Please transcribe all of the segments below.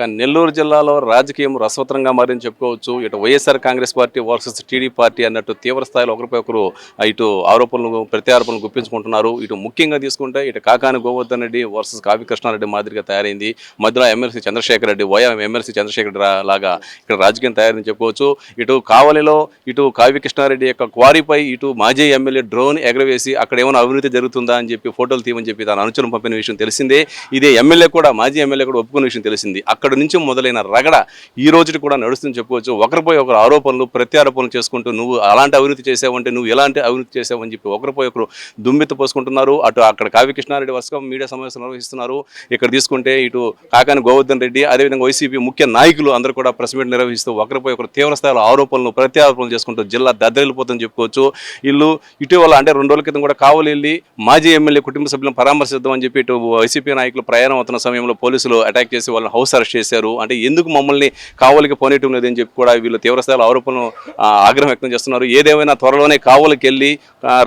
కానీ నెల్లూరు జిల్లాలో రాజకీయం రసవత్రంగా మారింది చెప్పుకోవచ్చు. ఇటు YSR Congress party versus TD party అన్నట్టు తీవ్ర స్థాయిలో ఒకరిపై ఒకరు ఇటు ఆరోపణలు ప్రత్యారోపణలు గుప్పించుకుంటున్నారు. ఇటు ముఖ్యంగా తీసుకుంటే ఇటు కాకాని గోవర్ధన్ రెడ్డి వర్సెస్ కావి కృష్ణారెడ్డి మాదిరిగా తయారైంది. మధ్యలో ఎమ్మెల్సీ చంద్రశేఖర్ రెడ్డి వైఎం ఎమ్మెల్సీ చంద్రశేఖర్ రెడ్డి రా- లాగా ఇక్కడ రాజకీయం తయారని చెప్పుకోవచ్చు. ఇటు కావలిలో ఇటు కావి కృష్ణారెడ్డి యొక్క క్వారీపై ఇటు మాజీ ఎమ్మెల్యే డ్రోన్ ఎగరవేసి అక్కడ ఏమైనా అవినీతి జరుగుతుందా అని చెప్పి ఫోటోలు తీయమని చెప్పి తన అనుచరం పంపిన విషయం తెలిసిందే. ఇదే ఎమ్మెల్యే కూడా మాజీ ఎమ్మెల్యే కూడా ఒప్పుకున్న విషయం తెలిసింది. అక్కడ నుంచి మొదలైన రగడ ఈ రోజుకి కూడా నడుస్తుంది చెప్పుకోవచ్చు. ఒకరిపై ఒకరు ఆరోపణలు ప్రత్యారోపణలు చేసుకుంటూ నువ్వు అలాంటి అవినీతి చేసావంటే నువ్వు ఎలాంటి అవినీతి చేసావని చెప్పి ఒకరిపై ఒకరు దుమ్మెత్తి పోసుకుంటున్నారు. అటు అక్కడ కావ్యకృష్ణారెడ్డి వరుసగా మీడియా సమావేశం నిర్వహిస్తున్నారు. ఇక్కడ తీసుకుంటే ఇటు కాకాని గోవర్ధన్ రెడ్డి అదేవిధంగా వైసీపీ ముఖ్య నాయకులు అందరూ కూడా ప్రెస్ మీట్ నిర్వహిస్తూ ఒకరిపై ఒకరు తీవ్ర స్థాయిలో ఆరోపణలు ప్రత్యారోపణలు చేసుకుంటూ జిల్లా దద్దరిల్లిపోతుందని చెప్పుకోవచ్చు. వీళ్ళు ఇటీవల అంటే రెండు రోజుల క్రితం కూడా కావలి వెళ్ళి మాజీ ఎమ్మెల్యే కుటుంబ సభ్యులను పరామర్శిద్దామని చెప్పి ఇటు వైసీపీ నాయకులు ప్రయాణం అవుతున్న సమయంలో పోలీసులు అటాక్ చేసి వాళ్ళని హౌస్ అరెస్ట్ చేశారు. అంటే ఎందుకు మమ్మల్ని కావలికి పోనీయటం లేదని చెప్పి కూడా వీళ్ళు తీవ్రస్థాయిలో ఆరోపణలు ఆగ్రహం వ్యక్తం చేస్తున్నారు. ఏదేమైనా త్వరలోనే కావలికి వెళ్ళి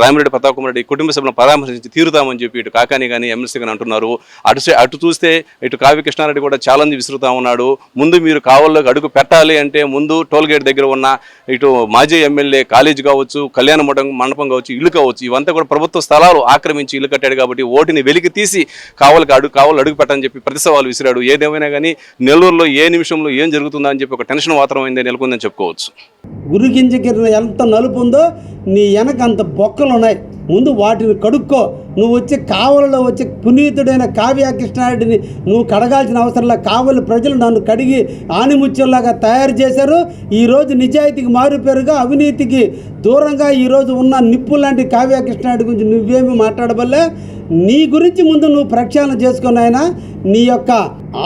రామిరెడ్డి ప్రతాప్ కుమార్ రెడ్డి కుటుంబ సభ్యులను పరామర్శించి తీరుతామని చెప్పి ఇటు కాకాని కానీ ఎమ్మెల్సీ కానీ అంటున్నారు. అటు అటు చూస్తే ఇటు కావ్య కృష్ణారెడ్డి కూడా ఛాలెంజ్ విసురుతా ఉన్నాడు. ముందు మీరు కావల్లోకి అడుగు పెట్టాలి అంటే ముందు టోల్ గేట్ దగ్గర ఉన్న ఇటు మాజీ ఎమ్మెల్యే కాలేజ్ కావచ్చు కళ్యాణ మండపం మండపం కావచ్చు ఇల్లు కావచ్చు ఇవంతా కూడా ప్రభుత్వ స్థలాలు ఆక్రమించి ఇల్లు కట్టాడు కాబట్టి ఓటిని వెలికి తీసి కావలికి అడుగు కావాలి అడుగు పెట్టని చెప్పి ప్రతి సవాలు విసిరాడు. ఏదేమైనా కానీ నెల్లూరులో ఏ నిమిషంలో ఏం జరుగుతుందా అని చెప్పి ఒక టెన్షన్ వాతావరణం అయింది నెలకొందని చెప్పుకోవచ్చు. గురిగింజకి ఎంత నలుపు ఉందో నీ వెనక అంత బొక్కలు ఉన్నాయి ముందు వాటిని కడుక్కో. నువ్వు వచ్చి కావలలో వచ్చి పునీతుడైన కావ్య కృష్ణారెడ్డిని నువ్వు కడగాల్సిన అవసరంలా కావలి ప్రజలు నన్ను కడిగి ఆనిముత్యంలాగా తయారు చేశారు. ఈరోజు నిజాయితీకి మారుపేరుగా అవినీతికి దూరంగా ఈరోజు ఉన్న నిప్పు లాంటి కావ్య కృష్ణారెడ్డి గురించి నువ్వేమి మాట్లాడబల్లే నీ గురించి ముందు నువ్వు ప్రక్షాళన చేసుకుని ఆయన నీ యొక్క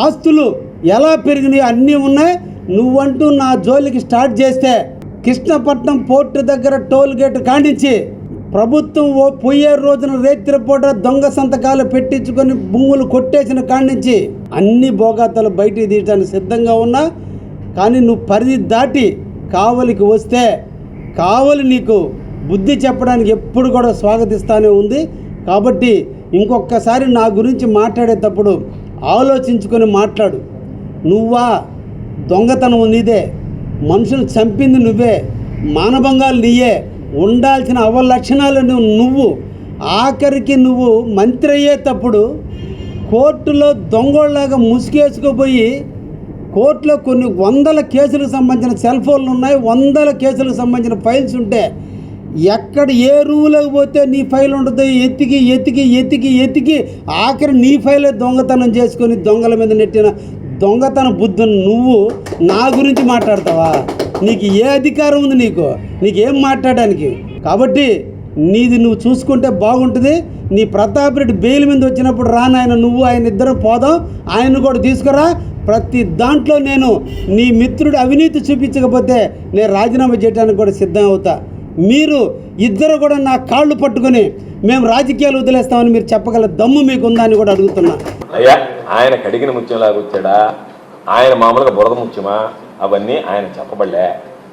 ఆస్తులు ఎలా పెరిగినాయి అన్నీ ఉన్నాయి. నువ్వంటూ నా జోలికి స్టార్ట్ చేస్తే కృష్ణపట్నం పోర్టు దగ్గర టోల్ గేట్ కానించి ప్రభుత్వం ఓ పోయే రోజున రేత్రిపూట దొంగ సంతకాలు పెట్టించుకొని భూములు కొట్టేసిన కానించి అన్ని భోగాతలు బయటికి తీయడానికి సిద్ధంగా ఉన్నా. కానీ నువ్వు పరిధి దాటి కావలికి వస్తే కావలి నీకు బుద్ధి చెప్పడానికి ఎప్పుడు కూడా స్వాగతిస్తానే ఉంది. కాబట్టి ఇంకొకసారి నా గురించి మాట్లాడేటప్పుడు ఆలోచించుకొని మాట్లాడు. నువ్వా? దొంగతనం నీదే. మనుషులు చంపింది నువ్వే. మానభంగాలు నీయే. ఉండాల్సిన అవలక్షణాలు నువ్వు నువ్వు. ఆఖరికి నువ్వు మంత్రి అయ్యేటప్పుడు కోర్టులో దొంగోళ్ళలాగా ముసుగేసుకుపోయి కోర్టులో కొన్ని వందల కేసులకు సంబంధించిన సెల్ ఫోన్లు ఉన్నాయి. వందల కేసులకు సంబంధించిన ఫైల్స్ ఉంటే ఎక్కడ ఏ రూములోకి పోతే నీ ఫైల్ ఉండదు ఎతికి ఎతికి ఎతికి ఎతికి ఆఖరి నీ ఫైలే దొంగతనం చేసుకొని దొంగల మీద నెట్టిన దొంగతన బుద్ధుని నువ్వు నా గురించి మాట్లాడతావా? నీకు ఏ అధికారం ఉంది నీకు? నీకేం మాట్లాడడానికి? కాబట్టి నీది నువ్వు చూసుకుంటే బాగుంటుంది. నీ ప్రతాప్ రెడ్డి బెయిల్ మీద వచ్చినప్పుడు రాను ఆయన నువ్వు ఆయన ఇద్దరం పోదాం. ఆయన కూడా తీసుకురా. ప్రతి దాంట్లో నేను నీ మిత్రుడు అవినీతి చూపించకపోతే నేను రాజీనామా చేయడానికి కూడా సిద్ధం అవుతా. మీరు ఇద్దరు కూడా నా కాళ్ళు పట్టుకొని మేము రాజకీయాలు వదిలేస్తామని మీరు చెప్పగల దమ్ము మీకు ఉందా అని కూడా అడుగుతున్నా. అయ్యా ఆయన కడిగిన ముత్యంలాగా వచ్చాడా? ఆయన మామూలుగా బురద ముత్యమా? అవన్నీ ఆయన చెప్పబడలే.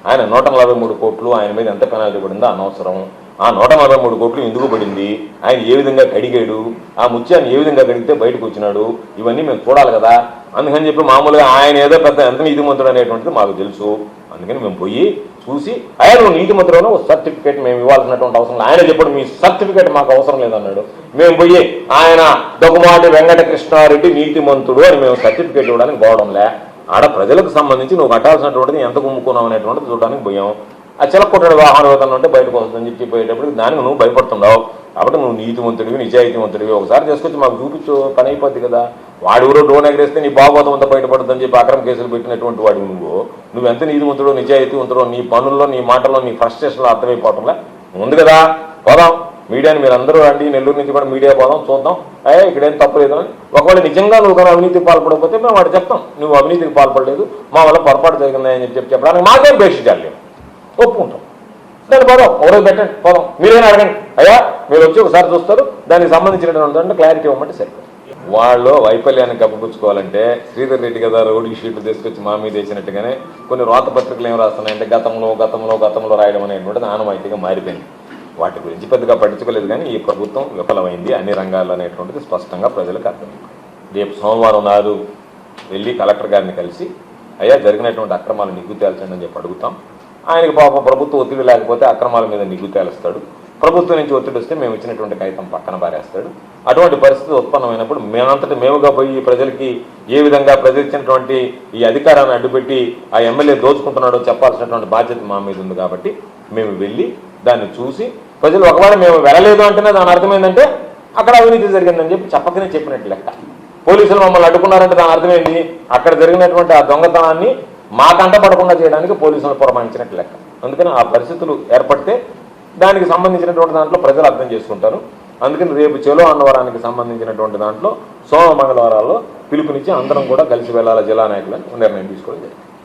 ఆయన నూట నలభై మూడు కోట్లు ఆయన మీద ఎంత పెనాల్టీ పడిందో అనవసరం. ఆ నూట నలభై మూడు కోట్లు ఎందుకు పడింది? ఆయన ఏ విధంగా కడిగాడు? ఆ ముత్యాన్ని ఏ విధంగా కడిగితే బయటకు వచ్చినాడు? ఇవన్నీ మేము చూడాలి కదా. అందుకని చెప్పి మామూలుగా ఆయన ఏదో పెద్ద ఎంత నీతిమంతుడు అనేటువంటిది మాకు తెలుసు. అందుకని మేము పోయి చూసి ఆయన నువ్వు నీతిమంతుడు ఒక సర్టిఫికేట్ మేము ఇవ్వాల్సినటువంటి అవసరం లేదు. ఆయన చెప్పాడు మీ సర్టిఫికేట్ మాకు అవసరం లేదన్నాడు. మేము పోయి ఆయన దొగమాటి వెంకటకృష్ణారెడ్డి నీతి నీతిమంతుడు అని మేము సర్టిఫికేట్ ఇవ్వడానికి పోవడంలే ఆడ ప్రజలకు సంబంధించి నువ్వు కట్టాల్సినటువంటిది ఎంత కుమ్ముకున్నావు అనేటువంటిది చూడడానికి పోయాం. ఆ చిలకొట్టడు వాహన వేతనం అంటే బయటకు వస్తుందని చెప్పి పోయేటప్పుడు దానికి నువ్వు భయపడుతున్నావు. కాబట్టి నువ్వు నీతివంతుడివి నిజాయితీవంతుడివి ఒకసారి చేసుకొచ్చి మాకు చూపించు పని అయిపోద్ది కదా. వాడి ఎవరో డ్రోన్ ఎగరేస్తే నీ బాగోతం అంతా బయటపడుతుందని చెప్పి అక్రమ కేసులు పెట్టినటువంటి వాడు నువ్వు. నువ్వు ఎంత నీతివంతుడో నిజాయితీవంతుడో నీ పనుల్లో నీ మాటల్లో నీ ఫ్రస్ట్రేషన్లో అర్థమైపోవటంలే? ఉంది కదా? పోదాం. మీడియాని మీరు అందరూ రండి. నెల్లూరు నుంచి కూడా మీడియా పోదాం చూద్దాం. అయ్యే ఇక్కడేం తప్పు లేదు అని. ఒకవేళ నిజంగా నువ్వు కానీ అవినీతికి పాల్పడకపోతే మేము వాడు చెప్తాం. నువ్వు అవినీతికి పాల్పడలేదు. మా వల్ల పొరపాటు జరిగిందని చెప్పి చెప్పి చెప్పడానికి మాకేం బేషించాలి ఒప్పుకుంటాం. దాన్ని పోదాం. ఒకరోజు పెట్టండి. పోదాం. మీరేనా అడగండి. అయ్యా మీరు వచ్చి ఒకసారి చూస్తారు. దానికి సంబంధించినటువంటి క్లారిటీ ఇవ్వమంటే సరే వాళ్ళు వైఫల్యాన్ని కప్పుపుచ్చుకోవాలంటే శ్రీధర్ రెడ్డి కదా రౌడీ షీట్లు తీసుకొచ్చి మా మీద వేసినట్టుగానే కొన్ని రాత పత్రికలు ఏం రాస్తున్నాయంటే గతంలో గతంలో గతంలో రాయడం అనేటువంటిది ఆనవాయితీగా మారిపోయింది. వాటి గురించి పెద్దగా పట్టించుకోలేదు కానీ ఈ ప్రభుత్వం విఫలమైంది అన్ని రంగాల్లో అనేటువంటిది స్పష్టంగా ప్రజలకు అర్థమైంది. రేపు సోమవారం నాడు వెళ్ళి కలెక్టర్ గారిని కలిసి అయ్యా జరిగినటువంటి అక్రమాలు నిగ్గు తేల్చండి అని చెప్పి అడుగుతాం. ఆయనకి పాపం ప్రభుత్వ ఒత్తిడి లేకపోతే అక్రమాల మీద నిగ్గు తేలుస్తాడు. ప్రభుత్వం నుంచి ఒత్తిడి వస్తే మేము ఇచ్చినటువంటి కాగితం పక్కన పారేస్తాడు. అటువంటి పరిస్థితి ఉత్పన్నమైనప్పుడు మేమంతటి మేముగా పోయి ప్రజలకి ఏ విధంగా ప్రజలు ఇచ్చినటువంటి ఈ అధికారాన్ని అడ్డుపెట్టి ఆ ఎమ్మెల్యే దోచుకుంటున్నాడో చెప్పాల్సినటువంటి బాధ్యత మా మీద ఉంది కాబట్టి మేము వెళ్ళి దాన్ని చూసి ప్రజలు ఒకవేళ మేము వెళ్ళలేదు అంటేనే దాని అర్థం అక్కడ అవినీతి జరిగిందని చెప్పి చెప్పకనే చెప్పినట్టు లెక్క. పోలీసులు మమ్మల్ని అడ్డుకున్నారంటే దాని అర్థమైంది అక్కడ జరిగినటువంటి ఆ దొంగతనాన్ని మా కంట పడకుండా చేయడానికి పోలీసులు పురమాయించినట్టు లెక్క. అందుకని ఆ పరిస్థితులు ఏర్పడితే దానికి సంబంధించినటువంటి దాంట్లో ప్రజలు అర్థం చేసుకుంటారు. అందుకని రేపు చెలో అన్నవరానికి సంబంధించినటువంటి దాంట్లో సోమ మంగళవారాల్లో పిలుపునిచ్చి అందరం కూడా కలిసి వెళ్ళాల జిల్లా నాయకులని నిర్ణయం తీసుకోవడం జరిగింది.